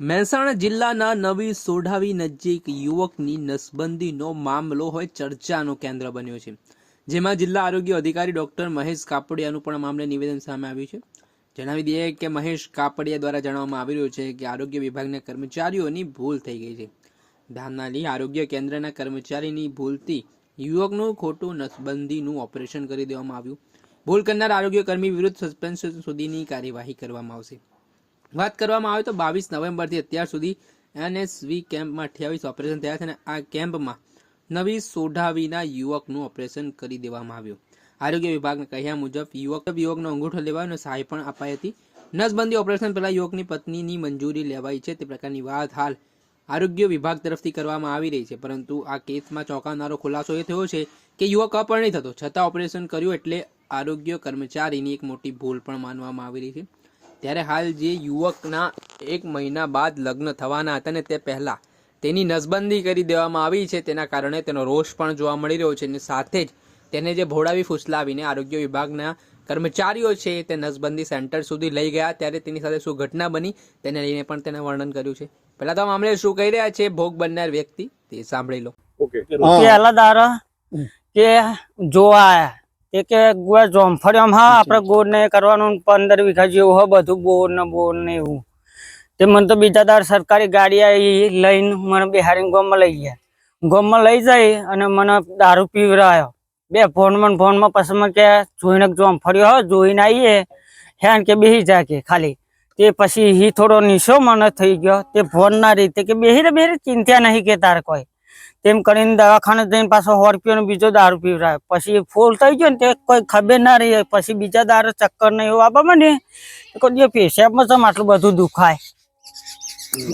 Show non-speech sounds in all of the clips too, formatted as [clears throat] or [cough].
મહેસાણા જિલ્લાના નવી સોઢાવી નજીક યુવકની નસબંધીનો મામલો હોય ચર્ચાનું કેન્દ્ર બન્યો છે. જેમાં જિલ્લા આરોગ્ય અધિકારી ડોક્ટર મહેશ કાપડિયાનું પણ મામલે નિવેદન સામે આવ્યું છે. જણાવી દઈએ કે મહેશ કાપડિયા દ્વારા જણાવવામાં આવી રહ્યું છે કે આરોગ્ય વિભાગના કર્મચારીઓની ભૂલ થઈ ગઈ છે. ધામનાલી આરોગ્ય કેન્દ્રના કર્મચારીની ભૂલથી યુવકનું ખોટું નસબંધીનું ઓપરેશન કરી દેવામાં આવ્યું. ભૂલ કરનાર આરોગ્ય કર્મી વિરુદ્ધ સસ્પેન્શન સુધીની કાર્યવાહી કરવામાં આવશે. વાત કરવામાં આવે તો બાવીસ નવેમ્બરથી અત્યાર સુધી એનએસવી કેમ્પમાં અઠ્યાવીસ ઓપરેશન થયા છે અને આ કેમ્પમાં નવી સોઢાવીના યુવકનું ઓપરેશન કરી દેવામાં આવ્યું. આરોગ્ય વિભાગના કહ્યા મુજબ યુવક યુવકનો અંગૂઠો લેવાયો અને સહાય પણ અપાઈ હતી. નસબંધી ઓપરેશન પહેલા યુવકની પત્નીની મંજૂરી લેવાઈ છે તે પ્રકારની વાત હાલ આરોગ્ય વિભાગ તરફથી કરવામાં આવી રહી છે. પરંતુ આ કેસમાં ચોંકાવનારો ખુલાસો એ થયો છે કે યુવક અપરિણિત હતો છતાં ઓપરેશન કર્યું એટલે આરોગ્ય કર્મચારીની એક મોટી ભૂલ પણ માનવામાં આવી રહી છે. ત્યારે હાલ જે યુવકના એક મહિના બાદ લગ્ન થવાના હતા ને તે પહેલા તેની નસબંધી કરી દેવામાં આવી છે. તેના કારણે તેનો રોષ પણ જોવા મળી રહ્યો છે અને સાથે જ તેને જે ભોળાવી ફૂસલાવીને આરોગ્ય વિભાગના કર્મચારીઓ છે તે નસબંધી સેન્ટર સુધી લઈ ગયા. ત્યારે તેની સાથે શું ઘટના બની તેને લઈને પણ તેને વર્ણન કર્યું છે. પહેલા તો આ મામલે શું કહી રહ્યા છે? ભોગ બનનાર વ્યક્તિ તે સાંભળી લો. ઓકે કે જોવા આયા એ કે ગુવા જોમફળિયામાં હા આપણે ગોળ ને કરવાનું પંદર વીઘા જેવું હોય બધું બોર ને બોર ને એવું. તે મને તો બીજા દાર સરકારી ગાડી આવી લઈને મને બિહારી ગામમાં લઈ ગયા. ગામમાં લઈ જઈ અને મને દારૂ પીવરાયો બે ફોનમાં ફોનમાં પછી મને કે જોઈને જોમફળિયો હો જોઈને આવીએ હેન કે બેસી જાય કે ખાલી. તે પછી હી થોડો નીશો મને થઈ ગયો. તે ફોન ના રીતે કે બેહી રે બેહી ચિંતા નહીં કે તાર કોઈ. તેમ કરીને દવાખાને જઈને પાછો સો રૂપિયાનો બીજો દારૂ પીવરાય પછી ફૂલ થઈ ગયો ને તે કોઈ ખબર ના રહી. પછી બીજા દારૂ ચક્કર ને એવું આપવા માંડે કોઈ પેશાબમાં તો આટલું બધું દુખાય.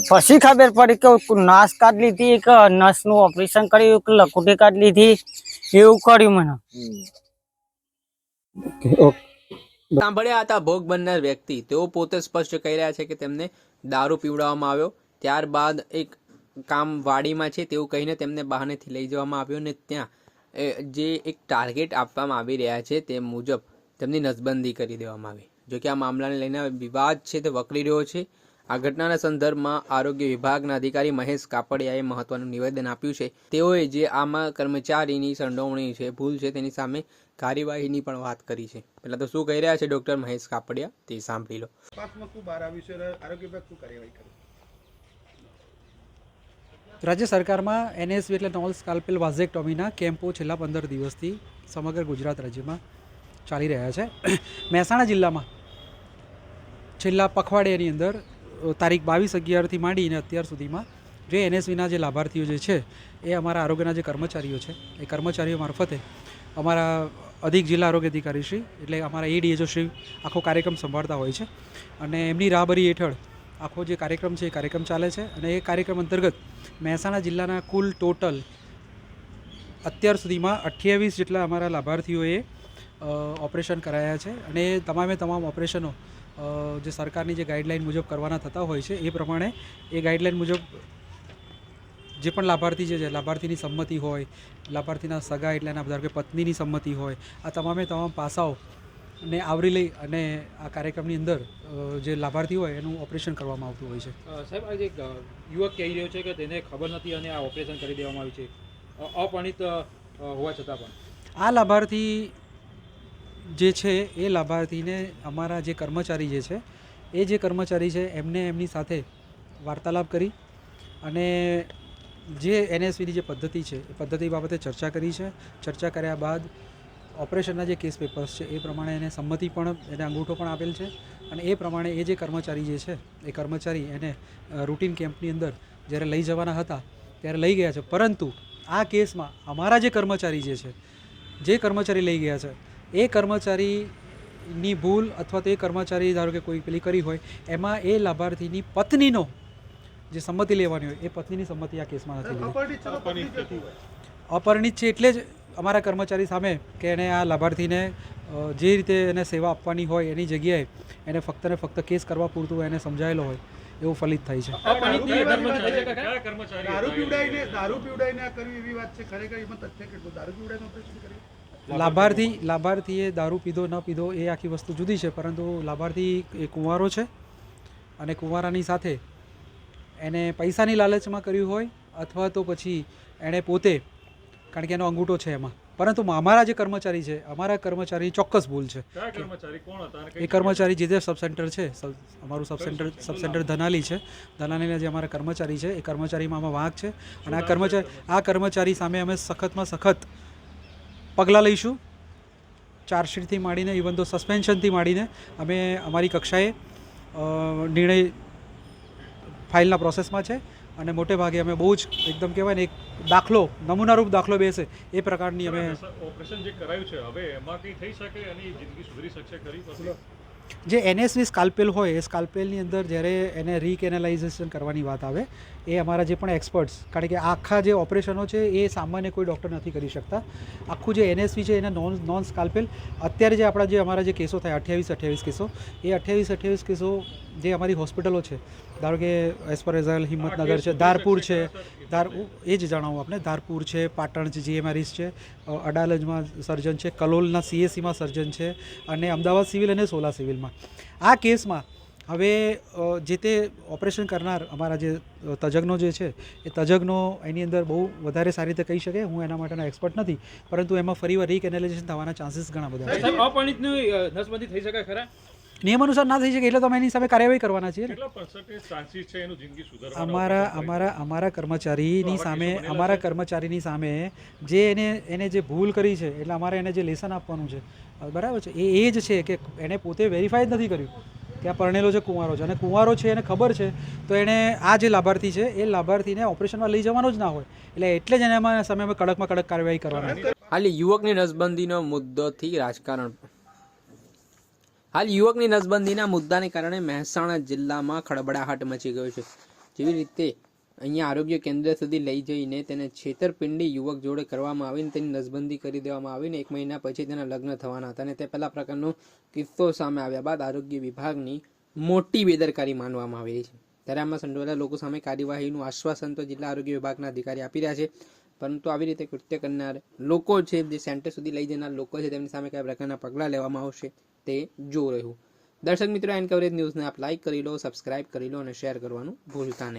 પછી ખબર પડી કે નાશ કાઢ લીધી કે નસનું ઓપરેશન કર્યું કે લકુટી કાઢ લીધી. એવું કર્યું મને. સાંભળ્યા હતા ભોગ બનનાર વ્યક્તિ. તેઓ પોતે સ્પષ્ટ કહી રહ્યા છે કે તેમને દારૂ પીવડાવવામાં આવ્યો. ત્યારબાદ એક કામ વાડીમાં છે તેવું કહીને તેમને બહાનેથી લઈ જવામાં આવ્યો અને ત્યાં જે એક ટાર્ગેટ આપવામાં આવી રહ્યા છે તે મુજબ તેમની નસબંધી કરી દેવામાં આવી. જોકે આ મામલાને લઈને વિવાદ છે તે વકરી રહ્યો છે. આ ઘટનાના સંદર્ભમાં આરોગ્ય વિભાગના અધિકારી મહેશ કાપડિયાએ મહત્વનું નિવેદન આપ્યું છે. તેઓએ જે આમાં કર્મચારીની સંડોવણી છે, ભૂલ છે તેની સામે કાર્યવાહીની પણ વાત કરી છે. પહેલાં તો શું કહી રહ્યા છે ડોક્ટર મહેશ કાપડિયા તે સાંભળી લો. બહાર આવ્યું છે, આરોગ્ય વિભાગ શું કાર્યવાહી કરે રાજ્ય સરકારમાં એનએસવી એટલે નોલ સ્કાલ્પેલ વાઝેક્ટોમીના કેમ્પો છેલ્લા પંદર દિવસથી સમગ્ર ગુજરાત રાજ્યમાં ચાલી રહ્યા છે. [clears throat] મહેસાણા જિલ્લામાં છેલ્લા પખવાડિયાની અંદર તારીખ બાવીસ અગિયારથી માંડીને અત્યાર સુધીમાં જે એનએસવીના જે લાભાર્થીઓ જે છે, એ અમારા આરોગ્યના જે કર્મચારીઓ છે, એ કર્મચારીઓ મારફતે અમારા અધિક જિલ્લા આરોગ્ય અધિકારી શ્રી એટલે અમારા એડીએચઓ શ્રી આખો કાર્યક્રમ સંભાળતા હોય છે. અને એમની રાહબરી હેઠળ આખો જે કાર્યક્રમ છે એ કાર્યક્રમ ચાલે છે અને એ કાર્યક્રમ અંતર્ગત મહેસાણા જિલ્લાના કુલ ટોટલ અત્યાર સુધીમાં અઠ્યાવીસ જેટલા અમારા લાભાર્થીઓએ ઓપરેશન કરાયા છે અને તમામે તમામ ઓપરેશનો જે સરકારની જે ગાઈડલાઈન મુજબ કરવાના થતા હોય છે એ પ્રમાણે એ ગાઈડલાઈન મુજબ જે પણ લાભાર્થી જે છે લાભાર્થીની સંમતિ હોય, લાભાર્થીના સગા એટલે એના ધારો કે પત્નીની સંમતિ હોય, આ તમામે તમામ પાસાઓ ને આવરી લઈ અને આ કાર્યક્રમની અંદર જે લાભાર્થી હોય એનું ઓપરેશન કરવામાં આવતું હોય છે. સાહેબ આ એક યુવક કહી રહ્યો છે કે તેને ખબર નથી અને આ ઓપરેશન કરી દેવામાં આવ્યું છે. અપણિત હોવા છતાં પણ. આ લાભાર્થી જે છે એ લાભાર્થીને અમારા જે કર્મચારી જે છે એ જે કર્મચારી છે એમને એમની સાથે વાર્તાલાપ કરી અને જે એનએસવીની જે પદ્ધતિ છે એ પદ્ધતિ બાબતે ચર્ચા કરી છે. ચર્ચા કર્યા બાદ ઓપરેશનના જે કેસ પેપર્સ છે એ પ્રમાણે એને સંમતિ પણ એને અંગૂઠો પણ આપેલ છે અને એ પ્રમાણે એ જે કર્મચારી જે છે એ કર્મચારી એને રૂટીન કેમ્પની અંદર જ્યારે લઈ જવાના હતા ત્યારે લઈ ગયા છે. પરંતુ આ કેસમાં અમારા જે કર્મચારી જે છે જે કર્મચારી લઈ ગયા છે એ કર્મચારીની ભૂલ અથવા તો એ કર્મચારી ધારો કે કોઈ પેલી કરી હોય એમાં એ લાભાર્થીની પત્નીનો જે સંમતિ લેવાની હોય એ પત્નીની સંમતિ આ કેસમાં નથી અપરિણિત છે એટલે જ અમારા કર્મચારી સામે કે એણે આ લાભાર્થીને જે રીતે એને સેવા આપવાની હોય એની જગ્યાએ એને ફક્ત ને ફક્ત કેસ કરવા પૂરતું એને સમજાયેલો હોય એવું ફલિત થાય છે. લાભાર્થી લાભાર્થીએ દારૂ પીધો ન પીધો એ આખી વસ્તુ જુદી છે પરંતુ લાભાર્થી એ કુંવારો છે અને કુંવારાની સાથે એને પૈસાની લાલચમાં કર્યું હોય અથવા તો પછી એણે પોતે કારણ કે એનો અંગૂઠો છે એમાં. પરંતુ અમારા જે કર્મચારી છે અમારા કર્મચારી ચોક્કસ ભૂલ છે. એ કર્મચારી જે સબ સેન્ટર છે અમારું સબ સેન્ટર સબ સેન્ટર ધનાલી છે. ધનાલીના જે અમારા કર્મચારી છે એ કર્મચારીમાં આમાં વાંક છે. અને આ કર્મચારી આ કર્મચારી સામે અમે સખતમાં સખત પગલાં લઈશું. ચાર્જશીટથી માંડીને ઇવન તો સસ્પેન્શનથી માંડીને અમે અમારી કક્ષાએ નિર્ણય ફાઇલના પ્રોસેસમાં છે. અને મોટે ભાગે અમે બહુ જ એકદમ કહેવાય ને એક દાખલો નમૂનારૂપ દાખલો બેસે એ પ્રકારની અમે ઓપરેશન જે કરાયું છે હવે એમાં કંઈ થઈ શકે એની જિંદગી સુધરી શકશે ખરી જે એનએસવી સ્કાલ્પેલ હોય એ સ્કાલ્પેલની અંદર જ્યારે એને રીકેનાલાઇઝેશન કરવાની વાત આવે એ અમારા જે પણ એક્સપર્ટ્સ કારણ કે આખા જે ઓપરેશનો છે એ સામાન્ય કોઈ ડૉક્ટર નથી કરી શકતા. આખું જે એનએસવી છે એને નોન નોન સ્કાલ્પેલ અત્યારે જે આપણા જે અમારા જે કેસો થાય અઠ્યાવીસ અઠ્યાવીસ કેસો એ અઠ્યાવીસ અઠ્યાવીસ કેસો જે અમારી હોસ્પિટલો છે ધારો કે એસ્પરેઝલ હિંમતનગર છે ધારપુર છે ધાર એ જ જણાવું આપણે ધારપુર છે, પાટણ છે જીએમઆરઈસ છે અડાલજમાં સર્જન છે, કલોલના સીએસસીમાં સર્જન છે અને અમદાવાદ સિવિલ અને સોલા સિવિલમાં. આ કેસમાં હવે જે તે ઓપરેશન કરનાર અમારા જે તજજ્ઞો જે છે, એ તજજ્ઞો એની અંદર બહુ વધારે સારી રીતે કહી શકે. હું એના માટેનો એક્સપર્ટ નથી, પરંતુ એમાં ફરીવાર રીકેનાલાઇઝેશન થવાના ચાન્સીસ ઘણા બધા છે. સાહેબ, અપરિણિતની નસબંધી થઈ શકે ખરા? નિયમ અનુસાર ના થઈ શકે એટલે તો અમે એની સામે કાર્યવાહી કરવાના છીએ અમારા અમારા અમારા કર્મચારીની સામે અમારા કર્મચારીની સામે જે એને એને જે ભૂલ કરી છે એટલે અમારે એને જે લેસન આપવાનું છે. બરાબર છે? એ એ જ છે કે એને પોતે વેરીફાઈ જ નથી કર્યું કે આ પરણેલો છે કુંવારો છે. અને કુંવારો છે એને ખબર છે તો એણે આ જે લાભાર્થી છે એ લાભાર્થીને ઓપરેશનમાં લઈ જવાનો જ ના હોય. એટલે એટલે જ એને એમાં સામે અમે કડકમાં કડક કાર્યવાહી કરવાના હાલ યુવકની નસબંધીનો મુદ્દોથી રાજકારણ હાલ યુવકની નસબંધીના મુદ્દાને કારણે મહેસાણા જિલ્લામાં ખળબડાહટ મચી ગયો છે. જેવી રીતે અહીંયા આરોગ્ય કેન્દ્ર સુધી લઈ જઈને તેને છેતરપિંડી યુવક જોડે કરવામાં આવીને તેની નસબંધી કરી દેવામાં આવીને એક મહિના પછી તેના લગ્ન થવાના હતા અને તે પહેલા પ્રકારનો કિસ્સો સામે આવ્યા બાદ આરોગ્ય વિભાગની મોટી બેદરકારી માનવામાં આવી રહી છે. ત્યારે આમાં સંડોવાયેલા લોકો સામે કાર્યવાહીનું આશ્વાસન તો જિલ્લા આરોગ્ય વિભાગના અધિકારી આપી રહ્યા છે, પરંતુ આવી રીતે કૃત્ય કરનાર લોકો છે, જે સેન્ટર સુધી લઈ જનાર લોકો છે, તેમની સામે કયા પ્રકારના પગલાં લેવામાં આવશે? તે જો રહ્યું. દર્શક મિત્રો, એન કવરેજ ન્યૂઝને આપ લાઇક કરી લો સબસ્ક્રાઇબ કરી લો અને શેર કરવાનું ભૂલતા નહીં.